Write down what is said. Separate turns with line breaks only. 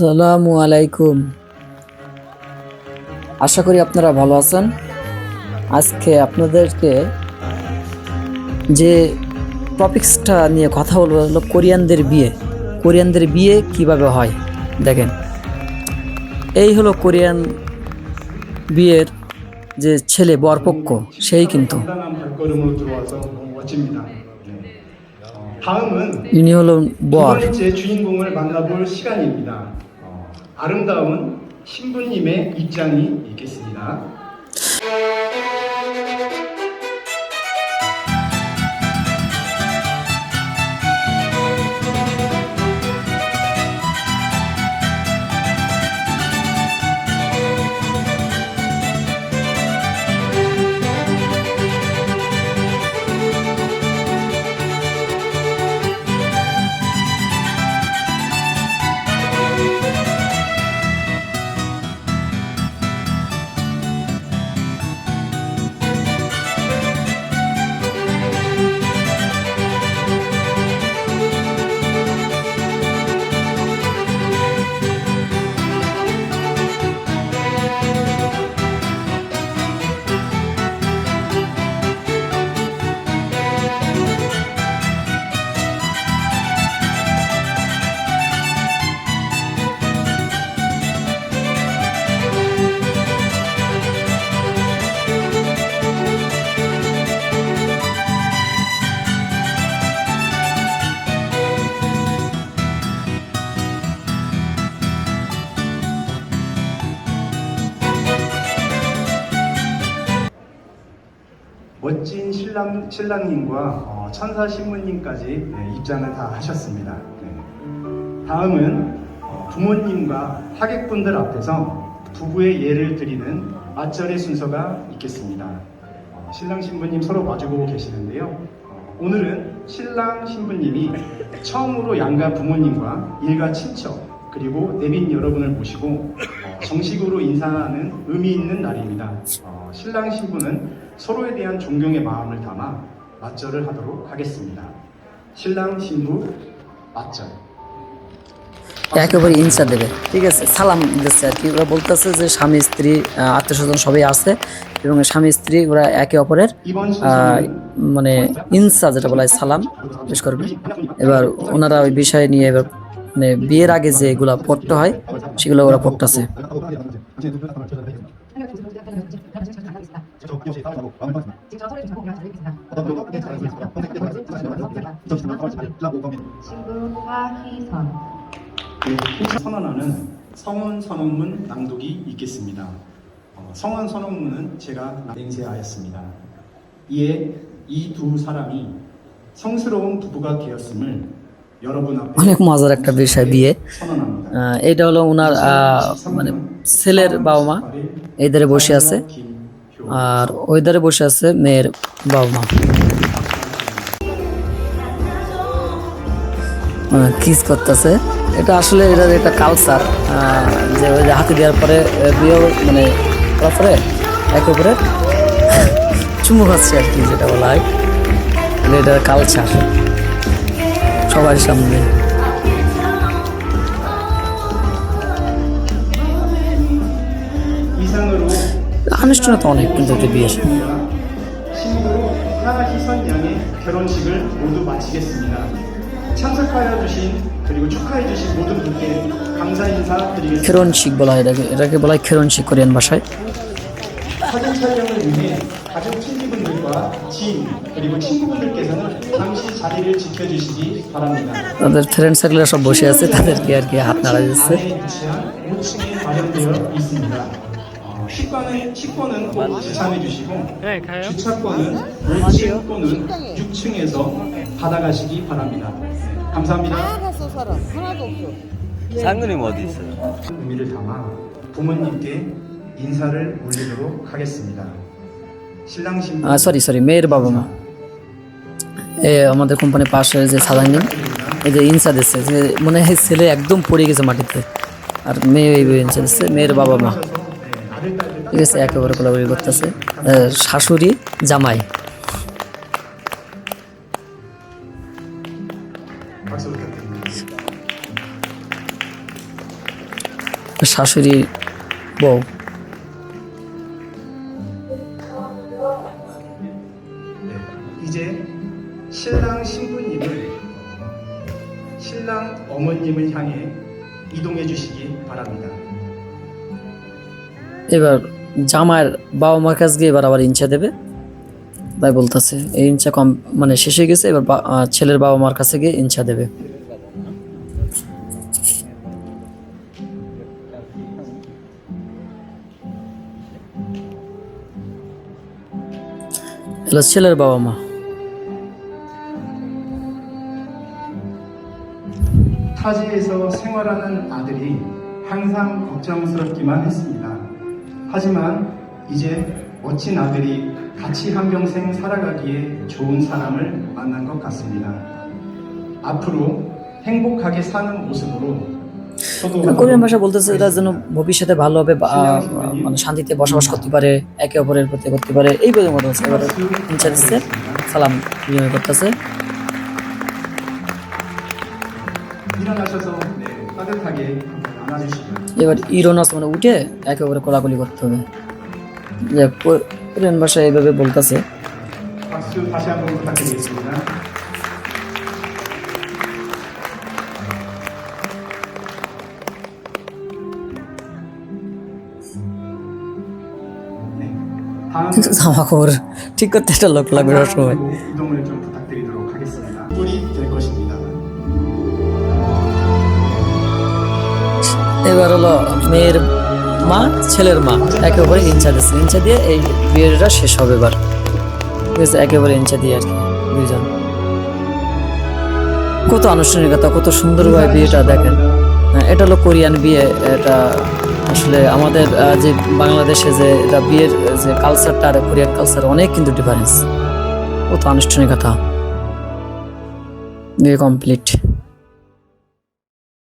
আসসালামু আলাইকুম। আশা করি আপনারা ভালো আছেন। আজকে আপনাদেরকে যে টপিক্সটা নিয়ে কথা বলব হলো কোরিয়ানদের বিয়ে। কোরিয়ানদের বিয়ে কীভাবে হয়? দেখেন, এই হলো কোরিয়ান বিয়ের যে ছেলে, বরপক্ষ, সেই কিন্তু। ইনি হলো বর।
아름다운 신부님의 입장이 있겠습니다. 멋진 신랑 신랑님과 어, 천사 신부님까지 네, 입장을 다 하셨습니다. 네. 다음은 어, 부모님과 하객분들 앞에서 부부의 예를 드리는 맞절의 순서가 있겠습니다. 어, 신랑 신부님 서로 마주보고 계시는데요. 어, 오늘은 신랑 신부님이 처음으로 양가 부모님과 일가 친척 그리고 내빈 여러분을 모시고 어, 정식으로 인사하는 의미 있는 날입니다. 어, 신랑 신부는 서로에 대한 존경의 마음을 담아 맞절을 하도록 하겠습니다. 신랑 신부 맞절.
একেবারে ইনসা দেবে ঠিক আছে সালাম দিচ্ছে আর কি ওরা বলতেছে যে স্বামী স্ত্রী আত্মীয় স্বজন সবাই আছে এবং স্বামী স্ত্রী ওরা একে অপরের
이번
আহ,
순서는
মানে ইনসা যেটা বলা হয় সালাম পেশ করবে এবার ওনারা ওই বিষয় নিয়ে এবার মানে বিয়ের আগে যে এগুলা পড়তে হয় সেগুলো ওরা পড়তেছে
친구 하희선
네, 선언하는 성원 선언문 낭독이 있겠습니다. 어, 성원 선언문은 제가 맹세하였습니다. 이에 이 두 사람이 성스러운 부부가 되었음을 여러분 앞에
অনেক মজার একটা বিষয় বিয়ে। এটা হলো ওনার মানে ছেলের বাবা মা এধারে বসে আছে। আর ওইধারে বসে আছে মেয়ের বাবা মা। মানে কিস করতেছে। এটা আসলে এটার একটা কালচার যে ওই যে হাতে দেওয়ার পরে বিয়ে মানে তারপরে একেবারে একে চুমু খাচ্ছে আর কি, যেটা বলা হয়। মানে এটার কালচার সবার সামনে
이상으로
আনুষ্ঠানিকতা অনেক কিন্তু একটা বিয়ের
신부 하희선 양의 결혼식을 모두 마치겠습니다. 참석하여 주신 그리고 축하해 주신 모든 분께 감사 인사 드리겠습니다.
খেরনশিক বলা হয় এটাকে এটাকে বলা হয় খেরনশিক কোরিয়ান ভাষায়
사진 촬영을 위해 가족 친지분들과 지인 그리고 친구분들께서는 잠시 자리를 지켜주시기 바랍니다.
তাদের ফ্রেন্ড সার্কেলের সব বসে আছে তাদেরকে আর কি হাত নাড়া দিচ্ছে
안에 위치한 5층에 마련되어 있습니다. 어, 식권은, 식권은 꼭 지참해 주시고 주차권은 5층 또는 6층에서 받아가시기 바랍니다. 감사합니다.
하나도 사람 하나도 없어.
상근님 어디 있어요?
의미를 담아 부모님께 인사를 올리도록 하겠습니다.
সরি সরি মেয়ের বাবা মা। এ, আমাদের কোম্পানির পাশে যে সাদাঙ্গি এই যে ইনসার দিচ্ছে যে মনে হয় ছেলে একদম পড়ে গেছে মাটিতে। আর মেয়ে এই ইনসার দিচ্ছে মেয়ের বাবা মা। ঠিক আছে, একেবারে কোলাবলি করতেছে। শাশুড়ি, জামাই। শাশুড়ি, বউ।
신랑 어머님을 향해 이동해 주시기 바랍니다.
এবার জামার বাবা মার কাছে গিয়ে এবার আবার ইঞ্চা দেবে তাই বলতেছে এই ইঞ্চা কম মানে শেষ হয়ে গেছে এবার বা- আহ, ছেলের বাবা মার কাছে গিয়ে ইঞ্চা দেবে এলো ছেলের বাবা মা
타지에서 생활하는 아들이 항상 걱정스럽기만 했습니다. 하지만 이제 멋진 아들이 같이 한평생 살아가기에 좋은 사람을 만난 것 같습니다. 앞으로 행복하게 사는 모습으로 저도
কোরিয়ান ভাষা বলতেছে এরা যেন ভবিষ্যতে ভালোভাবে বা- আহ, মানে শান্তিতে বসবাস করতে পারে একে অপরের প্রতি করতে পারে এই বলে মতো হচ্ছে এবার ইঞ্চা দিচ্ছে সালাম বিনিময় করতেছে এবার ইরোনাস মানে উঠে ওপরে কোলাকুলি করতে হবে। যে কোরিয়ান ভাষায় এইভাবে বলতেছে। জামা ঠিক করতে একটা লোক লাগবে সময়। এবার হলো মেয়ের মা ছেলের মা। একেবারে ইঞ্চা দিচ্ছে। ইঞ্চা দিয়ে এই বিয়েটা শেষ হবে এবার। ঠিক আছে একেবারে ইঞ্চা দিয়ে আর কি দুইজন। কত আনুষ্ঠানিকতা কত সুন্দরভাবে বিয়েটা দেখেন। হ্যাঁ, এটা হলো কোরিয়ান বিয়ে এটা আসলে আমাদের যে বাংলাদেশে যে এটা বিয়ের যে কালচারটা আর কোরিয়ান কালচার অনেক কিন্তু ডিফারেন্স কত আনুষ্ঠানিকতা। বিয়ে কমপ্লিট